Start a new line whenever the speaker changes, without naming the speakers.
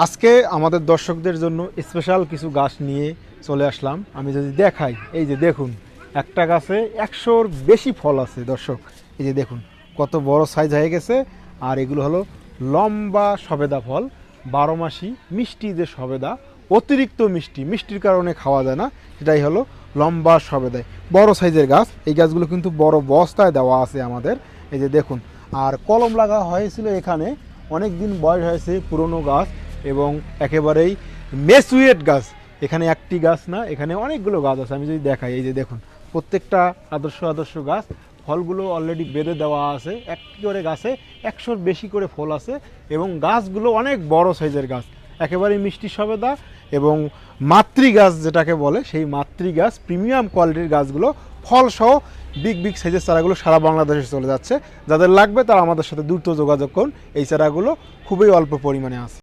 আজকে আমাদের দর্শকদের জন্য স্পেশাল কিছু গাছ নিয়ে চলে আসলাম। আমি যদি দেখাই, এই যে দেখুন, একটা গাছে একশোর বেশি ফল আছে দর্শক। এই যে দেখুন, কত বড় সাইজ হয়ে গেছে। আর এগুলো হলো লম্বা সবেদা ফল, বারো মাসি মিষ্টি যে সবেদা, অতিরিক্ত মিষ্টি, মিষ্টির কারণে খাওয়া যায় না, সেটাই হলো লম্বা সবেদায় বড় সাইজের গাছ, এই গাছগুলো কিন্তু বড় বস্তায় দেওয়া আছে আমাদের। এই যে দেখুন, আর কলম লাগা হয়েছিল এখানে অনেক দিন বয়স হয়েছে পুরনো গাছ। এবং একেবারেই মেসুয়েট গাছ। এখানে একটি গাছ না, এখানে অনেকগুলো গাছ আছে। আমি যদি দেখাই, এই যে দেখুন, প্রত্যেকটা আদর্শ আদর্শ গাছ, ফলগুলো অলরেডি বেঁধে দেওয়া আছে। একটি করে গাছে একশোর বেশি করে ফল আছে এবং গাছগুলো অনেক বড় সাইজের গাছ। একেবারেই মিষ্টি সবেদা এবং মাতৃ গাছ যেটাকে বলে, সেই মাতৃ গাছ প্রিমিয়াম কোয়ালিটির গাছগুলো ফলসহ বিগ বিগ সাইজের চারাগুলো সারা বাংলাদেশে চলে যাচ্ছে। যাদের লাগবে তারা আমাদের সাথে দ্রুত যোগাযোগ করুন। এই চারাগুলো খুবই অল্প পরিমাণে আছে।